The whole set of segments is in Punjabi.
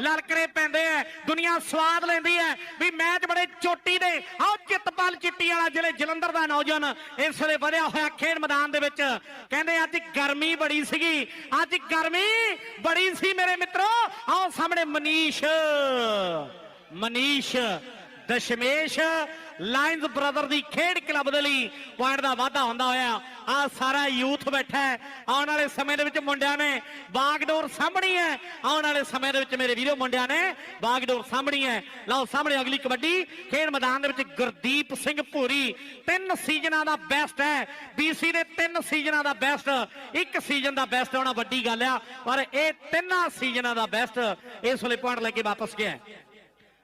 ਲਲਕਰੇ ਪੈਂਦੇ ਆ ਦੁਨੀਆ ਸਵਾਦ ਲੈਂਦੀ ਹੈ ਵੀ ਮੈਚ ਬੜੇ ਚੋਟੀ ਦੇ ਆਓ ਚਿੱਤਪਾਲ ਚਿੱਟੀ ਵਾਲਾ ਜ਼ਿਲ੍ਹੇ ਜਲੰਧਰ ਦਾ ਨੌਜਵਾਨ ਇਸ ਵੇਲੇ ਵਧਿਆ ਹੋਇਆ ਖੇਡ ਮੈਦਾਨ ਦੇ ਵਿੱਚ। ਕਹਿੰਦੇ ਅੱਜ ਗਰਮੀ ਬੜੀ ਸੀਗੀ, ਅੱਜ ਗਰਮੀ ਬੜੀ ਸੀ ਮੇਰੇ ਮਿੱਤਰੋ। ਆਓ ਸਾਹਮਣੇ ਮਨੀਸ਼ ਮਨੀਸ਼, ਦਸ਼ਮੇਸ਼ ਲਾਇਨਸ ਬ੍ਰਦਰ ਦੀ ਖੇਡ ਕਲੱਬ ਦੇ ਲਈ ਪੁਆਇੰਟ ਦਾ ਵਾਧਾ ਹੁੰਦਾ ਹੋਇਆ। ਆ ਸਾਰਾ ਯੂਥ ਬੈਠਾ ਹੈ। ਆਉਣ ਵਾਲੇ ਸਮੇਂ ਦੇ ਵਿੱਚ ਮੁੰਡਿਆਂ ਨੇ ਬਾਗਡੋਰ ਸਾਹਮਣੀ ਹੈ। ਆਉਣ ਵਾਲੇ ਸਮੇਂ ਦੇ ਵਿੱਚ ਮੇਰੇ ਵੀਰੋ ਮੁੰਡਿਆਂ ਨੇ ਬਾਗਡੋਰ ਸਾਹਮਣੀ ਹੈ। ਲਓ ਸਾਹਮਣੇ ਅਗਲੀ ਕਬੱਡੀ। ਖੇਡ ਮੈਦਾਨ ਦੇ ਵਿੱਚ ਗੁਰਦੀਪ ਸਿੰਘ ਭੂਰੀ। ਤਿੰਨ ਸੀਜ਼ਨਾਂ ਦਾ ਬੈਸਟ ਹੈ। BC ਦੇ ਤਿੰਨ ਸੀਜ਼ਨਾਂ ਦਾ ਬੈਸਟ ਇੱਕ ਸੀਜ਼ਨ ਦਾ ਬੈਸਟ ਹੋਣਾ ਵੱਡੀ ਗੱਲ ਆ। ਪਰ ਇਹ ਤਿੰਨਾਂ ਸੀਜ਼ਨਾਂ ਦਾ ਬੈਸਟ ਇਸ ਵੇਲੇ ਪੁਆਇੰਟ ਲੈ ਕੇ ਵਾਪਸ ਗਿਆ ਹੈ।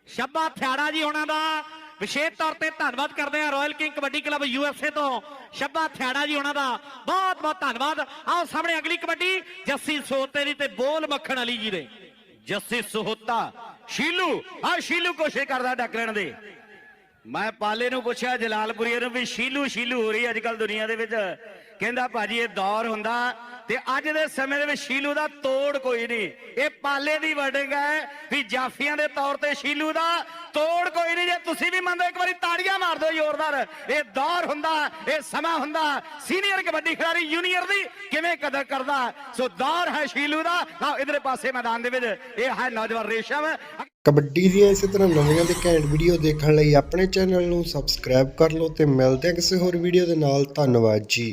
ਸ਼ੱਬਾ ਥਿਆੜਾ ਜੀ ਉਹਨਾਂ ਦਾ ਵਿਸ਼ੇਸ਼ ਤੌਰ ਤੇ ਧੰਨਵਾਦ ਕਰਦੇ ਹਾਂ royal king kabaddi club USA ਤੋਂ ਸ਼ੱਬਾ ਥਿਆੜਾ ਜੀ ਉਹਨਾਂ ਦਾ। ਬਹੁਤ ਬਹੁਤ ਧੰਨਵਾਦ। ਆਓ ਸਾਹਮਣੇ ਅਗਲੀ ਕਬੱਡੀ, ਜੱਸੀ ਸੋਤੇ ਦੀ ਤੇ ਬੋਲ ਮੱਖਣ ਅਲੀ ਜੀ ਦੇ। ਜੱਸੀ ਸੋਹਤਾ, ਸ਼ੀਲੂ ਆ ਸ਼ੀਲੂ ਕੋਸ਼ਿਸ਼ ਕਰਦਾ ਡੱਕ ਦੇ। ਮੈਂ ਪਾਲੇ ਨੂੰ ਪੁੱਛਿਆ, ਜਲਾਲਪੁਰੀਏ ਨੂੰ ਵੀ ਸ਼ੀਲੂ ਸ਼ੀਲੂ ਹੋ ਰਹੀ ਅੱਜ ਕੱਲ ਦੁਨੀਆ ਦੇ ਵਿੱਚ। ਕਹਿੰਦਾ ਭਾਜੀ ਇਹ ਦੌਰ ਹੁੰਦਾ ਤੇ ਅੱਜ ਦੇ ਸਮੇਂ ਦੇ ਵਿੱਚ ਸ਼ੀਲੂ ਦਾ ਤੋੜ ਕੋਈ ਨਹੀਂ। ਇਹ ਪਾਲੇ ਦੀ ਵਰਡਿੰਗ ਹੈ ਵੀ ਜਾਫੀਆਂ ਦੇ ਤੌਰ ਤੇ ਸ਼ੀਲੂ ਦਾ ਤੋੜ ਕੋਈ ਨਹੀਂ, ਜੇ ਤੁਸੀਂ ਵੀ ਮੰਨਦੇ ਇੱਕ ਵਾਰੀ ਤਾੜੀਆਂ ਮਾਰ ਦਿਓ ਜ਼ੋਰਦਾਰ। ਇਹ ਦੌਰ ਹੁੰਦਾ, ਇਹ ਸਮਾਂ ਹੁੰਦਾ। ਸੀਨੀਅਰ ਕਬੱਡੀ ਖਿਡਾਰੀ ਜੂਨੀਅਰ ਦੀ ਕਿਵੇਂ ਕਦਰ ਕਰਦਾ? ਸੋ ਦੌਰ ਹੈ ਸ਼ੀਲੂ ਦਾ। ਆਓ ਇਧਰੇ ਪਾਸੇ ਮੈਦਾਨ ਦੇ ਵਿੱਚ ਇਹ ਹੈ ਨੌਜਵਾਨ ਰੇਸ਼ਮ। ਕਬੱਡੀ ਦੀਆਂ ਇਸੇ ਤਰ੍ਹਾਂ ਨਵੀਆਂ ਤੇ ਘੈਂਟ ਵੀਡੀਓ ਦੇਖਣ ਲਈ ਆਪਣੇ ਚੈਨਲ ਨੂੰ ਸਬਸਕ੍ਰਾਈਬ ਕਰ ਲਓ ਤੇ ਮਿਲਦੇ ਹਾਂ ਕਿਸੇ ਹੋਰ ਵੀਡੀਓ ਦੇ ਨਾਲ। ਧੰਨਵਾਦ ਜੀ।